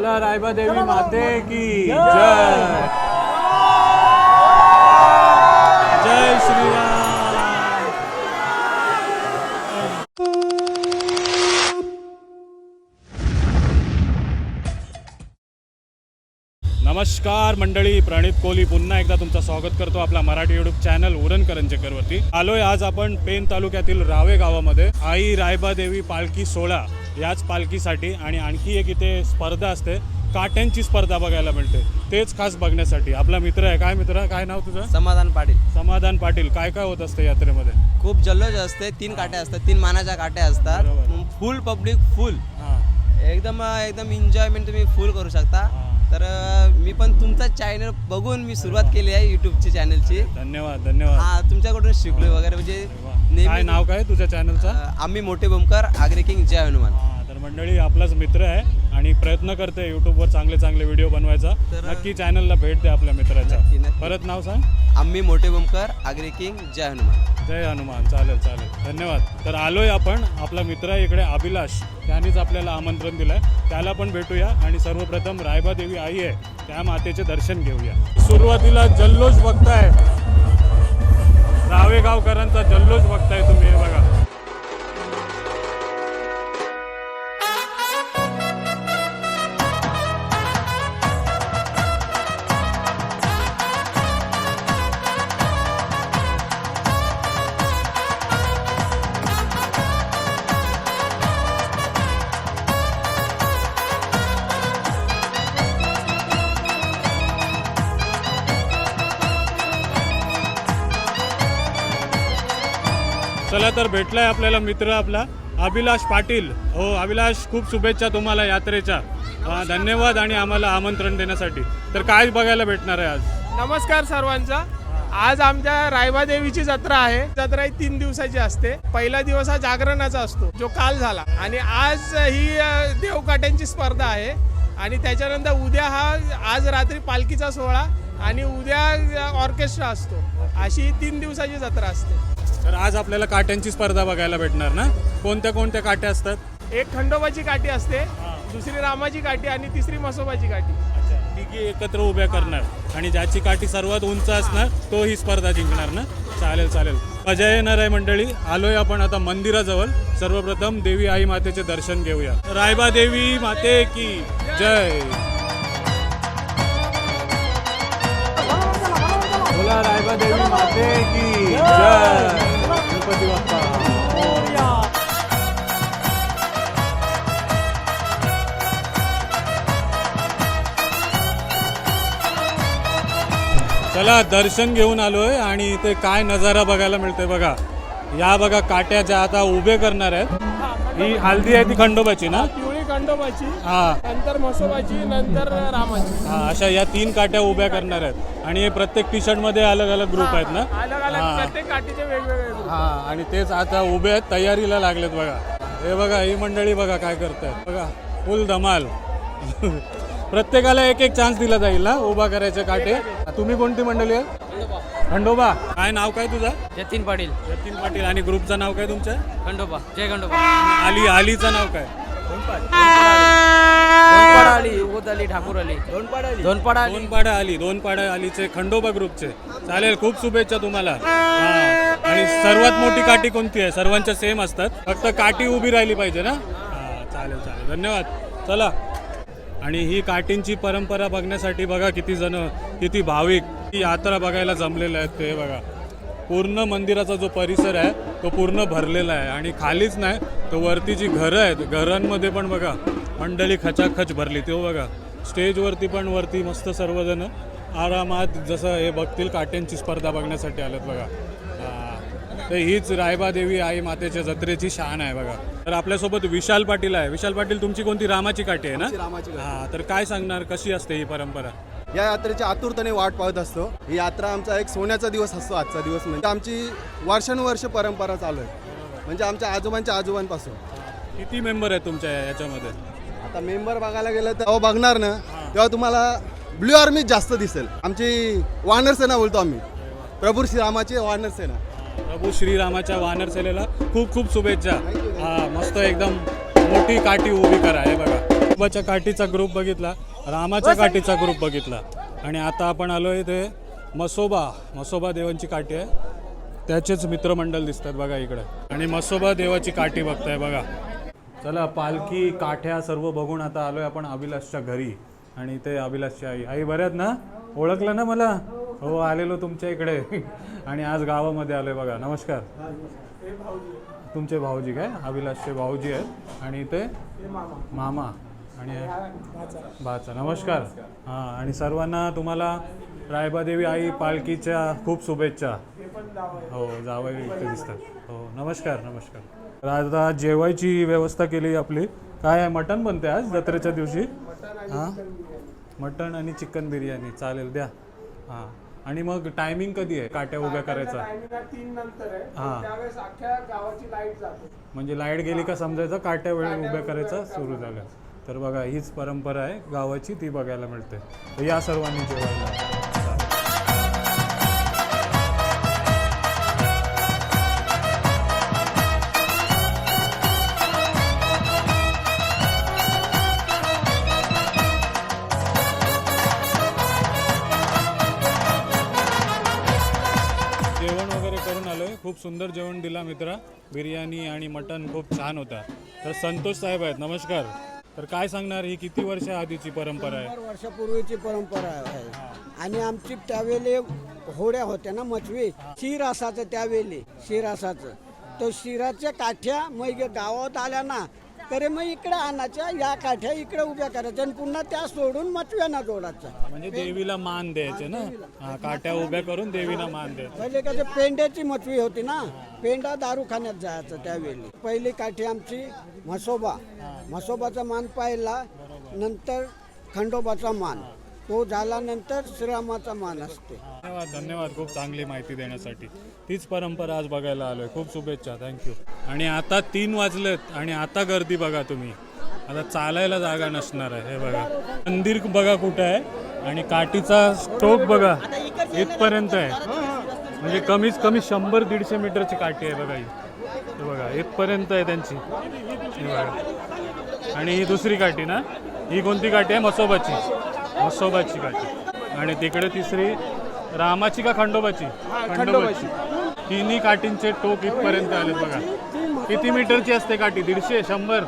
बोला रायबा देवी माते की जय. जय. श्रीराम. नमस्कार मंडळी प्रणित कोहली पुन्हा एकदा तुमचं स्वागत करतो आपला मराठी युट्यूब चॅनल उरणकरंजेकरवरती आलोय आज आपण पेन तालुक्यातील रावे गावामध्ये. आई रायबा देवी पालखी सोहळा. याच पालखीसाठी आणि आणखी एक इथे स्पर्धा असते. काट्यांची स्पर्धा बघायला मिळते. तेच खास बघण्यासाठी. आपला मित्र आहे. काय मित्र? काय नाव तुझं? समाधान पाटील. समाधान पाटील. काय काय होत असते यात्रेमध्ये? खूप जल्लोष असते. तीन काट्या असतात. तीन मानाच्या काट्या असतात. बरोबर. Full public full. हां. एकदम एकदम एन्जॉयमेंट तुम्ही फुल करू शकता. तर मी पण तुमचा चॅनल बघून मी सुरुवात केली आहे युट्यूबची चॅनलची धन्यवाद धन्यवाद. हा तुमच्याकडून शिकलो वगैरे म्हणजे. काय नेहमी नाव काय तुझ्या चॅनलचं आम्ही मोठे बोमकर आग्रे किंग जय हनुमान. हा, तर मंडळी आपलाच मित्र आहे आणि प्रयत्न करते युट्यूबवर चांगले चांगले व्हिडिओ बनवायचा. तर- नक्की चॅनलला भेट द्या आपल्या नक्की, नक्की. परत नाव सांग. आम्ही मोठे बोमकर आग्रे किंग जय हनुमान. जय हनुमान. चालेल चालेल. धन्यवाद. तर आलोय आपण. आपला मित्र इकडे अभिलाष. त्यांनीच आपल्याला आमंत्रण दिलंय. त्याला पण भेटूया. आणि सर्वप्रथम रायबा देवी आई आहे. त्या मातेचे दर्शन घेऊया. सुरुवातीला जल्लोष बघताय रावेगावकरांचा जल्लोष बघताय तुम्ही हे बघा. तर भेटला भेटलाय आपल्याला मित्र आपला. अभिलाष पाटील. हो अभिलाष खूप शुभेच्छा तुम्हाला यात्रेच्या. धन्यवाद आणि आम्हाला आमंत्रण देण्यासाठी. तर काय बघायला भेटणार आहे आज? नमस्कार सर्वांचा. आज आमच्या रायबा देवीची जत्रा आहे. जत्रा ही तीन दिवसाची असते. पहिला दिवस हा जागरणाचा असतो जो काल झाला. आणि आज ही देवकाट्यांची स्पर्धा आहे. आणि त्याच्यानंतर उद्या हा आज रात्री पालखीचा सोहळा आणि उद्या ऑर्केस्ट्रा असतो. अशी तीन दिवसाची जत्रा असते. तर आज आपल्याला काट्यांची स्पर्धा बघायला भेटणार ना? कोणत्या कोणत्या काट्या असतात? एक खंडोबाची काठी असते दुसरी रामाची काठी आणि तिसरी मसोबाची काठी. तिघी एकत्र उभ्या करणार. आणि ज्याची काठी सर्वात उंच असणार तो ही स्पर्धा जिंकणार ना? चालेल चालेल. मजा येणार आहे मंडळी. आलोय आपण आता मंदिराजवळ. सर्वप्रथम देवी आई मातेचे दर्शन घेऊया. रायबा देवी माते की जय! बोला रायबा देवी माते की जय गणपती बाप्पा चला दर्शन घेऊन आलोय आणि इथे काय नजारा बघायला मिळतोय बघा. या बघा काट्या ज्या आता उभे करणार आहेत. ही हल्दी आहे ती खंडोबाची ना? खंडोबाची हा. नंतर मसोबाची नंतर रामाची. हा अशा या तीन काट्या उभ्या करणार आहेत. आणि हे प्रत्येक टी शर्टमध्ये अलग अलग ग्रुप आहेत ना? अलग अलग हा. प्रत्येक काठीचे वेगवेगळे group. हा आणि तेच आता उभे आहेत तयारीला लागलेत बघा. हे बघा ही मंडळी बघा काय करतायत बघा फुल धमाल. प्रत्येकाला एक एक चान्स दिला जाईल ना उभा करायचे काटे? तुम्ही कोणती मंडळी आहे? खंडोबा. काय नाव काय तुझं? जतीन पाटील. जतीन पाटील. आणि ग्रुपचं नाव काय तुमचं? खंडोबा. जय खंडोबा. आली आलीचं नाव काय? दोनपाडा आली उगत आली ठाकूर आली दोनपाडा आली दोनपाडा आली दोन पाड्या आली दोन पाड्या आलीचे खंडोबा ग्रुपचे चालेल खूप शुभेच्छा तुम्हाला. हा. आणि सर्वात मोठी काठी कोणती आहे? सर्वांच्या सेम असतात. फक्त काठी उभी राहिली पाहिजे ना? हा, चालेल चालेल. धन्यवाद. चला. आणि ही काठींची परंपरा बघण्यासाठी बघा किती जण किती भाविक ही यात्रा बघायला जमलेले आहेत ते बघा. पूर्ण मंदिराचा जो परिसर आहे तो पूर्ण भरलेला आहे आणि खालीच नाही तर वरती जी घरं आहेत घरांमध्ये पण बघा मंडळी खचाखच भरली. तो बघा स्टेजवरती पण वरती मस्त सर्वजण आरामात जसं हे बघतील काट्यांची स्पर्धा बघण्यासाठी आलेत बघा. हा. तर हीच रायबा देवी आई मातेच्या जत्रेची शान आहे बघा. तर आपल्यासोबत विशाल पाटील आहे. विशाल पाटील तुमची कोणती? रामाची काठी आहे ना? रामाची. हा तर काय सांगणार? कशी असते ही परंपरा? या यात्रेची आतुरतेने वाट पाहत असतो. ही यात्रा आमचा एक सोन्याचा दिवस असतो आजचा दिवस म्हणजे आमची वर्षानुवर्ष परंपरा चालू आहे. म्हणजे आमच्या आजोबांच्या आजोबांपासून. किती मेंबर आहेत तुमच्या याच्यामध्ये? आता मेंबर बघायला गेलं तर बघणार ना तेव्हा तुम्हाला ब्ल्यू आर्मी जास्त दिसेल. आमची वानर सेना बोलतो आम्ही. प्रभू श्रीरामाची वानर सेना. प्रभू श्रीरामाच्या वानर सेनेला खूप खूप शुभेच्छा. हा मस्त एकदम मोठी काठी उभी करा हे बघा. काठीचा ग्रुप बघितला. रामाच्या काठीचा ग्रुप बघितला. आणि आता आपण आलो आहे ते मसोबा मसोबा देवांची काठी आहे. त्याचेच मित्रमंडळ दिसतात बघा इकडे. आणि मसोबा देवाची काठी बघताय बघा. चला पालखी काठ्या सर्व बघून आता आलोय आपण अभिलाषच्या घरी. आणि ते अभिलाषची आई. आई बऱ्यात ना? ओळखलं ना मला? हो आलेलो तुमच्या इकडे. आणि आज गावामध्ये आलोय बघा. नमस्कार. तुमचे भाऊजी काय? अभिलाषचे भाऊजी आहेत. आणि ते मामा. आणि भाचा. नमस्कार. हां आणि सर्वांना तुम्हाला रायबादेवी आई पालखीच्या खूप शुभेच्छा. हो जावई इथे दिसतात. हो नमस्कार नमस्कार. आता जेवायची व्यवस्था केली आपली. काय आहे मटण बनते आज जत्रेच्या दिवशी? हां? मटण आणि चिकन बिर्याणी. चालेल द्या. हां. आणि मग टायमिंग कधी आहे? काट्या उभ्या करायचा. हां. म्हणजे लाइट गेली का समजायचं? काट्या वेळ उभ्या करायचा. सुरू झालं. तर बघा हीच परंपरा आहे. गावाची ती बघायला मिळते. तर या सर्वांनी जेवायला. जेवण वगैरे करून आलोय. खूप सुंदर जेवण दिला मित्रा. बिर्याणी आणि मटण खूप छान होता. तर संतोष साहेब आहेत. नमस्कार. तर काय सांगणार ही किती वर्ष आधीची परंपरा आहे? शंभर वर्षापूर्वीची परंपरा आहे. आणि आमची त्यावेळेले होड्या होत्या ना मचवी? शिर असायचं त्यावेळेले शिर असायचं तो शिराच्या काठ्या मग गावात आल्या ना तरी मग इकडे आणायच्या या काठ्या इकडे उभ्या करायच्या आणि पुन्हा त्या सोडून मचव्यांना जोडायच्या म्हणजे देवीला मान द्यायचे ना? हा काट्या उभ्या करून देवीला मान द्यायचं. पहिले कसं पेंड्याची मचवी होती ना? पेंडा दारू खाण्यात जायचं त्यावेळी. पहिली काठी आमची म्हसोबा. म्हसोबाचा मान पाहिला नंतर खंडोबाचा मान. तो झाल्यानंतर श्रीरामाचा मान असते. धन्यवाद धन्यवाद खूप चांगली माहिती देण्यासाठी. तीच परंपरा आज बघायला आलोय. खूप शुभेच्छा थँक्यू आणि आता तीन वाजलेत आणि आता गर्दी बघा तुम्ही. आता चालायला जागा नसणार आहे हे बघा. मंदिर बघा कुठं आहे आणि काठीचा स्टोक बघा इथपर्यंत आहे. म्हणजे कमीच कमी शंभर दीडशे मीटरची काठी आहे बघा ही. हे बघा इथपर्यंत आहे त्यांची. हे बघा. आणि ही दुसरी काठी ना? ही कोणती काठी आहे? मसोबाची. मसोबाची काठी आणि तिकडे तिसरी रामाची का खंडोबाची. खंडोबाची. तिन्ही काठींचे टोक इथपर्यंत आले बघा. किती मीटरची असते काठी? दीडशे शंभर?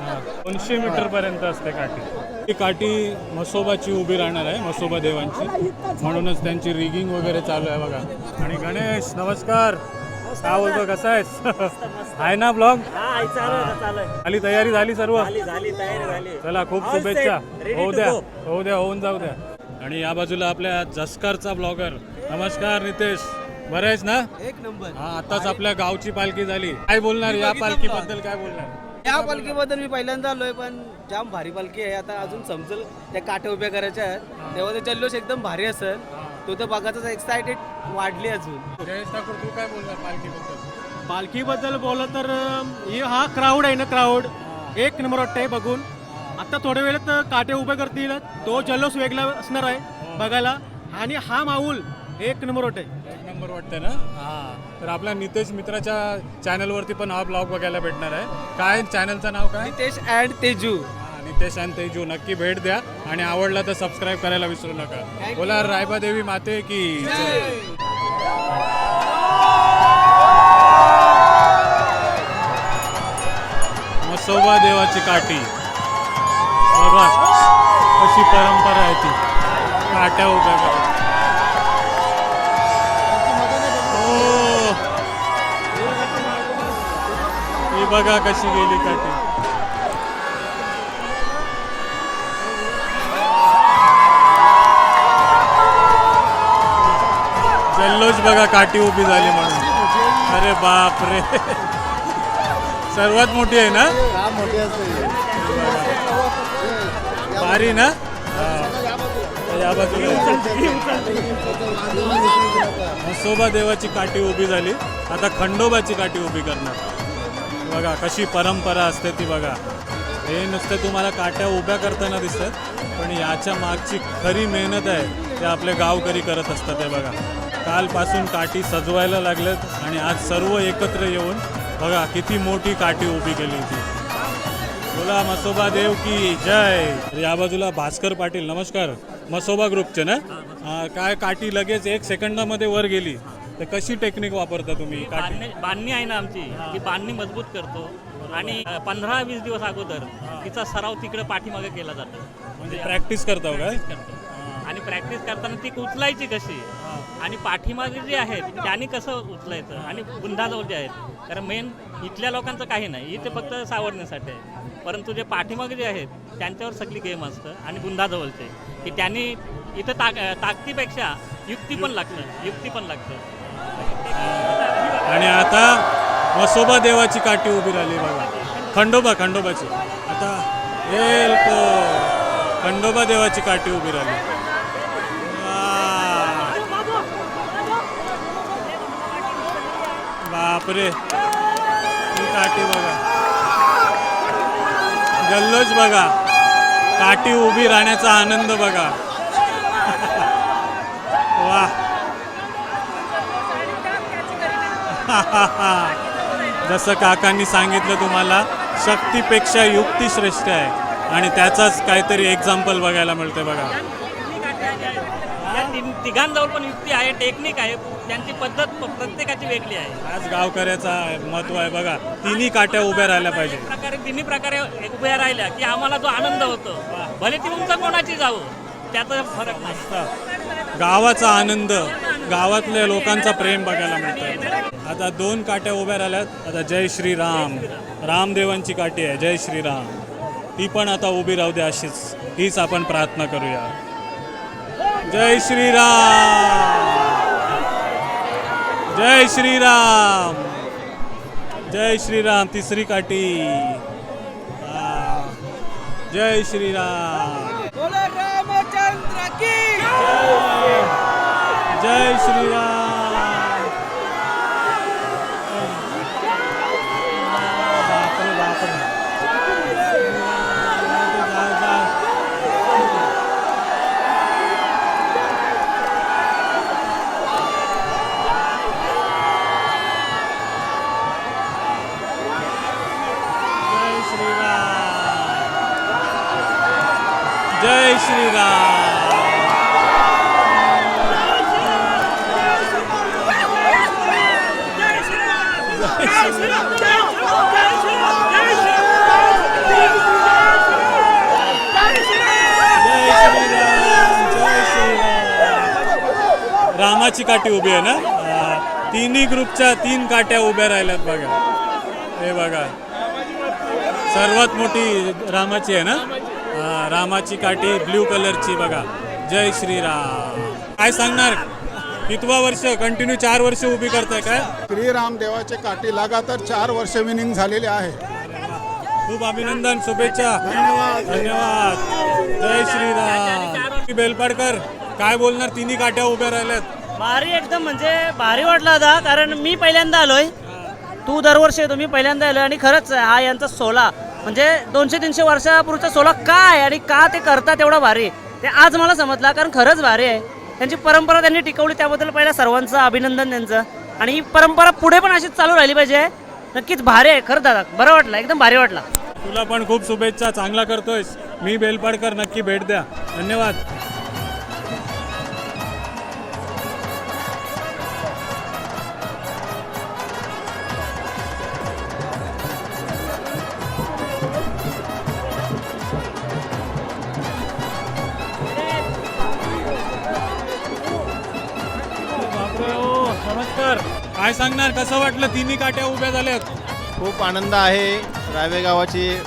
हा, दोनशे मीटर पर्यंत असते काठी. ही काठी मसोबाची उभी राहणार आहे मसोबा देवांची. म्हणूनच त्यांची रिगिंग वगैरे चालू आहे बघा. आणि गणेश नमस्कार. काय बोलतो कसा आहेस आहे ना ब्लॉग झाली तयारी झाली सर्व? चला खूप शुभेच्छा. होऊ द्या. होऊ द्या होऊन जाऊ द्या. आणि या बाजूला आपल्या जसकारचा ब्लॉगर नमस्कार नितेश. बरं आहेस ना? एक नंबर. हा आताच आपल्या गावची पालखी झाली. काय बोलणार या पालखीबद्दल काय बोलणार? या पालखीबद्दल मी पहिल्यांदा आलोय पण जाम भारी पालखी आहे. आता अजून समजेल त्या काठ्या उभ्या करायच्या आहेत. तेव्हा ते जल्लोष एकदम भारी असेल. तो तर बघायचं एक्सायटेड वाढली अजून. जयेश ठाकूर तू काय बोलणार पालखीबद्दल? पालखीबद्दल बोललं तर हे हा क्राऊड आहे ना क्राऊड एक नंबर वाटतंय बघून. आता थोड्या वेळात काटे उभे करतील. तो जल्लोष वेगळा असणार आहे बघायला. आणि हा माऊल एक नंबर वाटतंय. एक नंबर वाटतंय ना? हा. तर आपल्या नितेश मित्राच्या चॅनलवरती पण हा ब्लॉग बघायला भेटणार आहे. काय? चॅनलचं नाव काय? नितेश अँड तेजू. हा, तेजू नक्की भेट द्या. आणि आवडला तर सबस्क्राईब करायला विसरू नका. बोला रायबादेवी माते की मसोबा देवाची काठी. बघा अशी परंपरा आहे ती. काट्या उभ्या करा. हो. बघा कशी गेली काठी. रोज बघा काठी उभी झाली म्हणून. अरे बाप रे. सर्वात मोठी आहे ना? भारी ना? हा. या बाजूला. मसोबा देवाची काठी उभी झाली. आता खंडोबाची काठी उभी करणार. बघा कशी परंपरा असते ती बघा. हे नुसतं तुम्हाला काट्या उभ्या करताना दिसतात पण याच्या मागची खरी मेहनत आहे ते आपले गावकरी करत असतात हे बघा. कालपासून काठी सजवायला लागलेत आणि आज सर्व एकत्र येऊन बघा किती मोठी काठी उभी केली होती. बोला मसोबा देव की जय. या बाजूला भास्कर पाटील नमस्कार. मसोबा ग्रुपचे ना? काय काठी लगेच एक सेकंदामध्ये वर गेली. तर कशी टेक्निक वापरता तुम्ही काठी? बांधणी बांधणी आहे ना आमची. ती बांधणी मजबूत करतो. आणि पंधरा वीस दिवस अगोदर तिचा सराव तिकडे पाठीमागे केला जातो. म्हणजे प्रॅक्टिस करता हो काय? करतो. आणि प्रॅक्टिस करताना ती उचलायची कशी? आणि पाठीमागे जे आहेत त्यांनी कसं उचलायचं? आणि बुंधाजवळ जे आहेत कारण मेन इथल्या लोकांचं काही नाही. इथे फक्त सावरण्यासाठी आहे. परंतु जे पाठीमागे जे आहेत त्यांच्यावर सगळी गेम असतं आणि बुंधाजवळचे की त्यांनी इथं ताक ताकदीपेक्षा युक्ती पण लागतं. युक्ती पण लागतं. आणि आता मसोबा देवाची काठी उभी राहिली बघा. खंडोबा खंडोबाची. आता खंडोबा देवाची काठी उभी राहिली वा. बापरे. काठी बघा. जल्लोष बघा. काठी उभी राहण्याचा आनंद बघा. वा. जसं काकांनी सांगितलं तुम्हाला शक्तीपेक्षा युक्ती श्रेष्ठ आहे. आणि त्याचाच काहीतरी एक्झाम्पल बघायला मिळते बघा. तिघांजवळ पण युक्ती आहे टेक्निक आहे त्यांची पद्धत प्रत्येकाची वेगळी आहे. आज गावकऱ्याचा महत्त्व आहे बघा तिन्ही काट्या उभ्या राहिल्या पाहिजे. प्रकारे तिन्ही प्रकारे उभ्या राहिल्या की आम्हाला जो आनंद होतो भले ती उंच कोणाची जाऊ त्याचा फरक नाही. गावाचा आनंद गावातल्या लोकांचा प्रेम बघायला मिळतोय. आता दोन काट्या उभ्या राहिल्यात आता जय श्रीराम. रामदेवांची काठी आहे जय श्रीराम. ती पण आता उभी राहू दे अशीच हीच आपण प्रार्थना करूया. जय श्रीराम। जय श्रीराम। जय श्रीराम तिसरी काठी. जय श्रीराम। रामचंद्र की जय श्रीराम। जय श्रीराम. जय जय रामाची काठी उभी आहे ना? तिन्ही ग्रुपच्या तीन काट्या उभ्या राहिल्यात बघा. हे बघा. सर्वात मोठी रामाची आहे ना? रामाची काठी ब्ल्यू कलरची बघा. जय श्रीराम. काय सांगणार? कितवा वर्ष? कंटिन्यू चार वर्ष उभी करताय काय? श्रीराम देवाचे काठी लगातार चार वर्ष विनिंग झालेले आहे. खूप अभिनंदन शुभेच्छा. धन्यवाद. धन्यवाद. जय श्रीराम. बेलपाडकर काय बोलणार? तिन्ही काट्या उभ्या राहिल्यात. भारी एकदम म्हणजे भारी वाटला होता कारण मी पहिल्यांदा आलोय. तू दरवर्षी येतो मी पहिल्यांदा आलोय आणि खरंच हा यांचा सोला म्हणजे दोनशे तीनशे वर्षापूर्वीचा सोला काय आणि का ते करतात एवढा भारी? ते आज मला समजला कारण खरंच भारी आहे. त्यांची परंपरा त्यांनी टिकवली त्याबद्दल पहिल्या सर्वांचं अभिनंदन त्यांचं. आणि ही परंपरा पुढे पण अशीच चालू राहिली पाहिजे. नक्कीच भारी आहे खरं दादा बरं वाटलं एकदम भारी वाटला. तुला पण खूप शुभेच्छा चांगला करतोयस. मी बेलपाडकर नक्की भेट द्या. धन्यवाद. काय सांगणार? कसं वाटलं? तिन्ही काट्या उभ्या झाल्यात. खूप आनंद आहे. रावे गावाची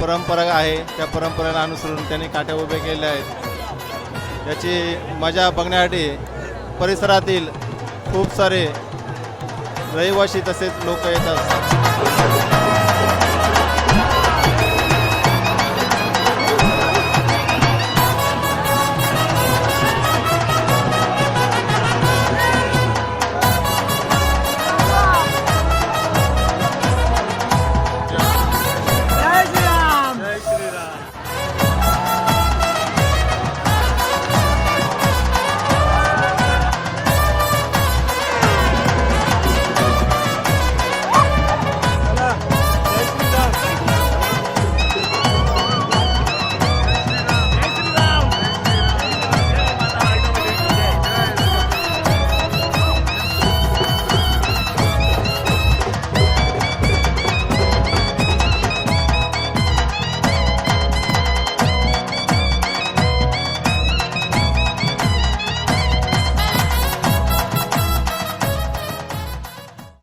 परंपरा आहे. त्या परंपरेला अनुसरून त्यांनी काट्या उभे केल्या आहेत. याची मजा बघण्यासाठी परिसरातील खूप सारे रहिवासी तसेच लोक येतात.